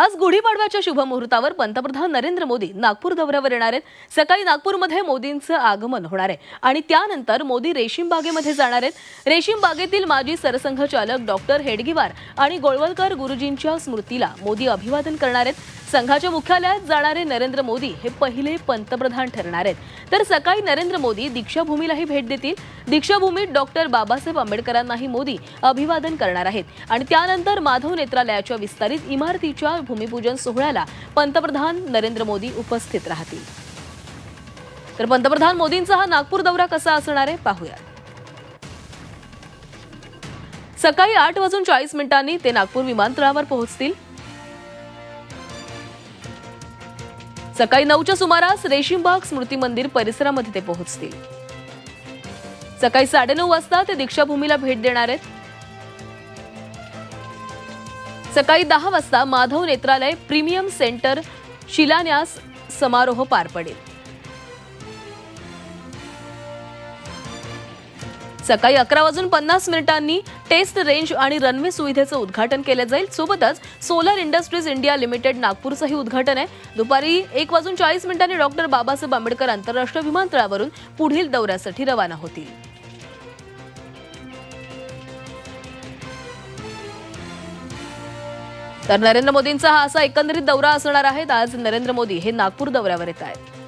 आज गुढीपाडव्याच्या शुभमुहूर्तावर पंतप्रधान नरेंद्र मोदी नागपूर दौऱ्यावर येणार आहेत. सकाळी नागपूरमध्ये मोदींचं आगमन होणार आहे. आणि त्यानंतर मोदी रेशीमबागेमध्ये जाणार आहेत. रेशीमबागेतील माजी सरसंघचालक डॉक्टर हेडगीवार आणि गोळवलकर गुरुजींच्या स्मृतीला मोदी अभिवादन करणार आहेत. संघाच्या मुख्यालयात जाणारे नरेंद्र मोदी हे पहिले पंतप्रधान ठरणार आहेत. तर सकाळी नरेंद्र मोदी दीक्षाभूमीलाही भेट देतील. दीक्षाभूमीत डॉक्टर बाबासाहेब आंबेडकरांनाही मोदी अभिवादन करणार आहेत. आणि त्यानंतर माधव नेत्रालयाच्या विस्तारित इमारतीच्या भूमिपूजन सोहळ्याला पंतप्रधान नरेंद्र मोदी उपस्थित राहतील. तर पंतप्रधान मोदींचा हा नागपूर दौरा कसा असणार आहे पाहूया सकाळी आठ वाजून चाळीस मिनिटांनी ते नागपूर विमानतळावर पोहोचतील. सकाळी नऊच्या सुमारास रेशीमबाग स्मृती मंदिर परिसरामध्ये ते पोहोचतील. सकाळी साडेनऊ वाजता ते दीक्षाभूमीला भेट देणार आहेत. सकाळी दहा वाजता माधव नेत्रालय प्रीमियम सेंटर शिलान्यास समारोह पार पडेल. सकाळी अकरा वाजून पन्नास मिनिटांनी टेस्ट रेंज आणि रनवे सुविधेचं उद्घाटन केलं जाईल. सोबतच सोलर इंडस्ट्रीज इंडिया लिमिटेड नागपूरचंही उद्घाटन आहे. दुपारी एक वाजून चाळीस मिनिटांनी डॉक्टर बाबासाहेब आंबेडकर आंतरराष्ट्रीय विमानतळावरून पुढील दौऱ्यासाठी रवाना होतील. तर नरेंद्र मोदींचा हा असा एकंदरीत दौरा असणार आहे. आज नरेंद्र मोदी हे नागपूर दौऱ्यावर येत आहेत.